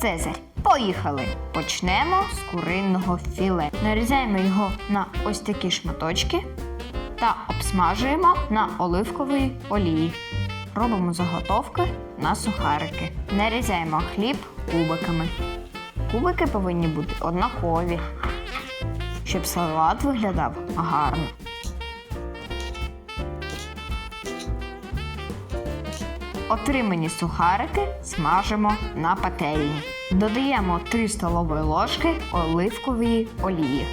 Цезарь. Поїхали! Почнемо з куриного філе. Нарізаємо його на ось такі шматочки та обсмажуємо на оливковій олії. Робимо заготовки на сухарики. Нарізаємо хліб кубиками. Кубики повинні бути однакові, щоб салат виглядав гарно. Отримані сухарики смажимо на пательні. Додаємо 3 столові ложки оливкової олії.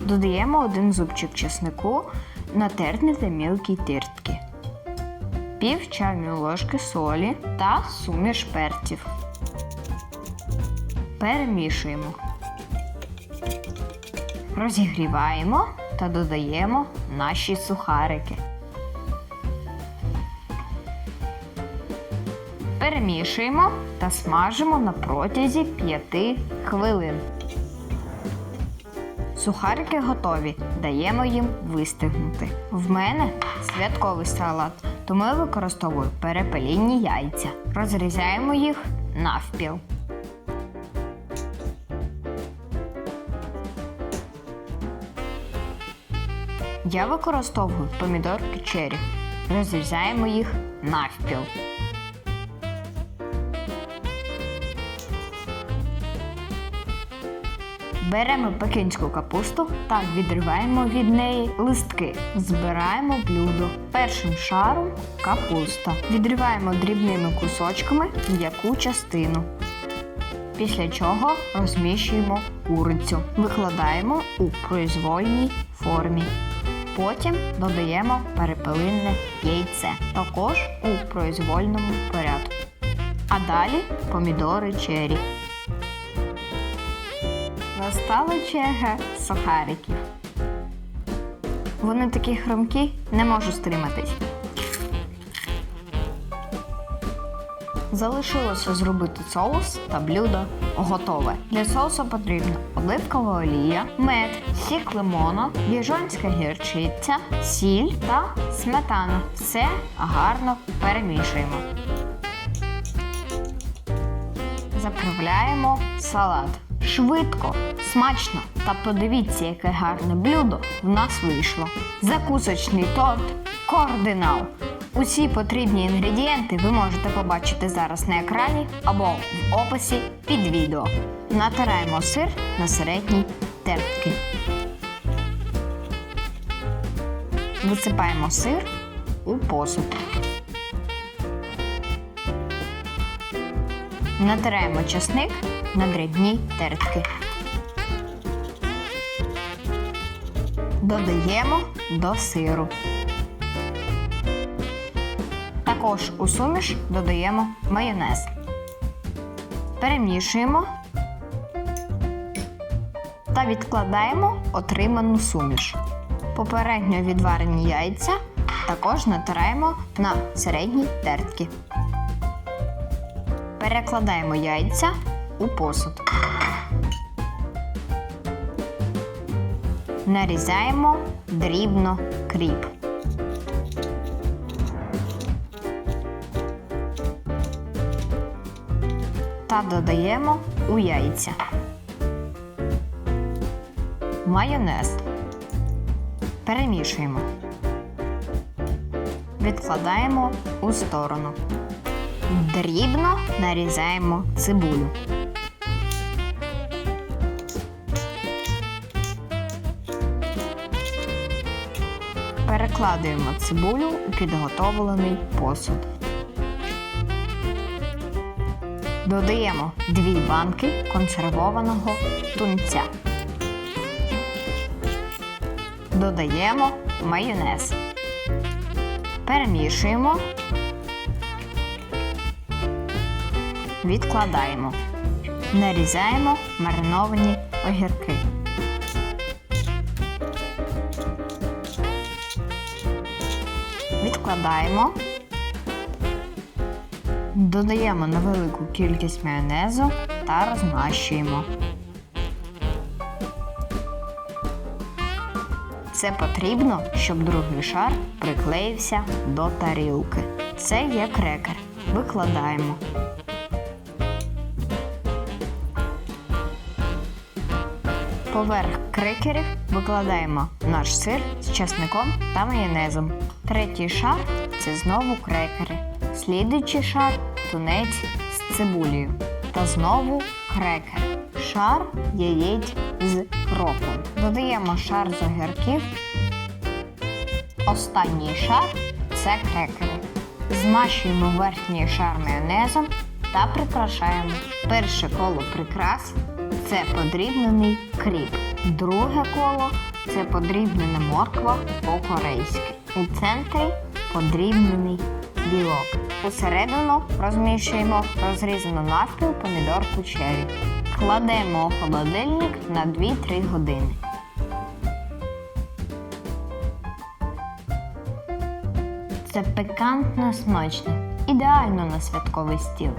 Додаємо один зубчик чеснику, натерти та мілкі тертки, пів чайної ложки солі та суміш перців. Перемішуємо. Розігріваємо та додаємо наші сухарики. Перемішуємо та смажимо на протязі 5 хвилин. Сухарики готові. Даємо їм вистигнути. В мене святковий салат, тому я використовую перепелінні яйця. Розрізаємо їх навпіл. Я використовую помідорки черрі. Розрізаємо їх навпіл. Беремо пекінську капусту та відриваємо від неї листки. Збираємо блюдо. Першим шаром капуста. Відриваємо дрібними кусочками м'яку частину. Після чого розміщуємо курицю. Викладаємо у произвольній формі. Потім додаємо перепелинне яйце, також у произвольному порядку. А далі помідори черрі. Настала черга сухариків. Вони такі хрумкі, не можу стриматись. Залишилося зробити соус та блюдо готове. Для соусу потрібна оливкова олія, мед, сік лимону, діжонська гірчиця, сіль та сметана. Все гарно перемішуємо. Заправляємо салат. Швидко, смачно та подивіться, яке гарне блюдо в нас вийшло. Закусочний торт Кординал. Усі потрібні інгредієнти ви можете побачити зараз на екрані або в описі під відео. Натираємо сир на середній тертки. Висипаємо сир у посуд. Натираємо часник на дрібні тертки. Додаємо до сиру. Також у суміш додаємо майонез. Перемішуємо та відкладаємо отриману суміш. Попередньо відварені яйця також натираємо на середні тертки. Перекладаємо яйця у посуд. Нарізаємо дрібно кріп. Та додаємо у яйця. Майонез. Перемішуємо. Відкладаємо у сторону. Дрібно нарізаємо цибулю. Перекладуємо цибулю у підготовлений посуд. Додаємо дві банки консервованого тунця. Додаємо майонез. Перемішуємо. Відкладаємо. Нарізаємо мариновані огірки. Відкладаємо. Додаємо невелику кількість майонезу та розмащуємо. Це потрібно, щоб другий шар приклеївся до тарілки. Це є крекер. викладаємо. Поверх крекерів викладаємо наш сир з часником та майонезом. Третій шар це знову крекери. Слідуючий шар тунець з цибулею. Та знову крекер. Шар яєць з кропом. Додаємо шар з огірків. Останній шар це крекери. Змащуємо верхній шар майонезом та прикрашаємо. Перше коло прикрас це подрібнений кріп. Друге коло це подрібнена морква по-корейськи. У центрі подрібнений білок. Усередину розміщуємо розрізану навпіл помідорку черрі. Кладемо у холодильник на 2-3 години. Це пикантно смачно, ідеально на святковий стіл.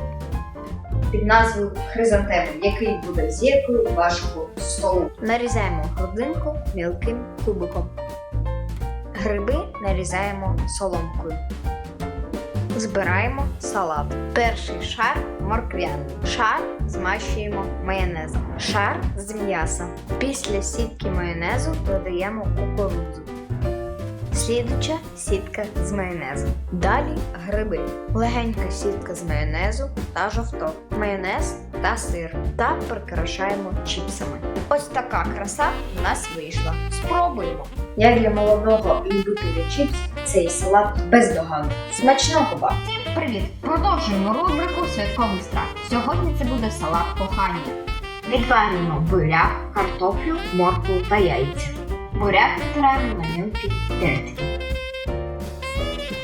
Під назвою Хризантеми, який буде зіркою вашого столу. Нарізаємо грудинку мілким кубиком. Гриби нарізаємо соломкою. Збираємо салат. Перший шар морквяний. Шар змащуємо майонезом. Шар з м'яса. Після сітки майонезу додаємо кукурудзу. Слідуча сітка з майонезу. Далі гриби. Легенька сітка з майонезу та жовток. Майонез та сир. Та прикрашаємо чіпсами. Ось така краса у нас вийшла. Спробуємо. Як для молодого любителя чіпс, цей салат бездоганний. Смачного вам! Привіт! Продовжуємо рубрику Святковий страх. Сьогодні це буде салат кохання. Відварюємо буряк, картоплю, моркву та яйця. Буряк натираємо на мілкі тертки.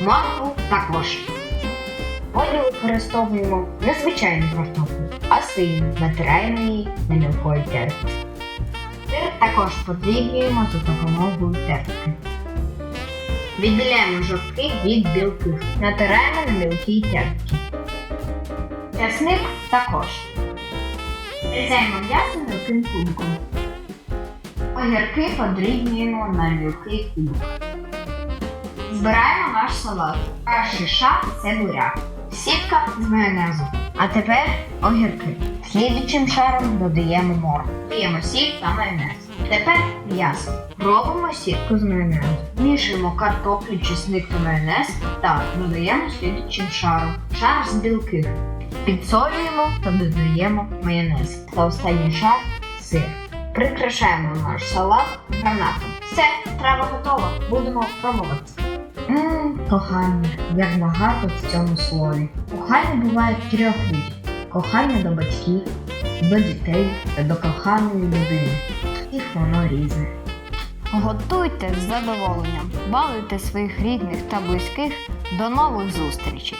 Моркву також. Потім використовуємо не звичайну картоплю, а синю. Натираємо її на мілкої тертки. Сир також подрібнюємо за допомогою тертки. Відділяємо жовтки від білків. Натираємо на мілкій тертці. Часник також. Різаємо м'ясо мілким кубиком. Огірки подрібнюємо на мілкий кубик. Збираємо наш салат. Перший шар це буряк. Сітка з майонезу. А тепер огірки. Слідуючим шаром додаємо моркву. П'ємо сіль та майонез. Тепер м'ясо. Робимо сітку з майонезу. Мішуємо картоплю, чесник та майонез та додаємо слідуючим шаром. Шар з білків. Підсолюємо та додаємо майонез. Та останній шар сир. Прикрашаємо наш салат гранатом. Все, страва готова. Будемо пробувати. Ммм, кохання, як багато в цьому слові. Кохання буває трьох видів. Кохання до батьків, до дітей та до коханої людини. Їх воно різне. Готуйте з задоволенням, балуйте своїх рідних та близьких. До нових зустрічей!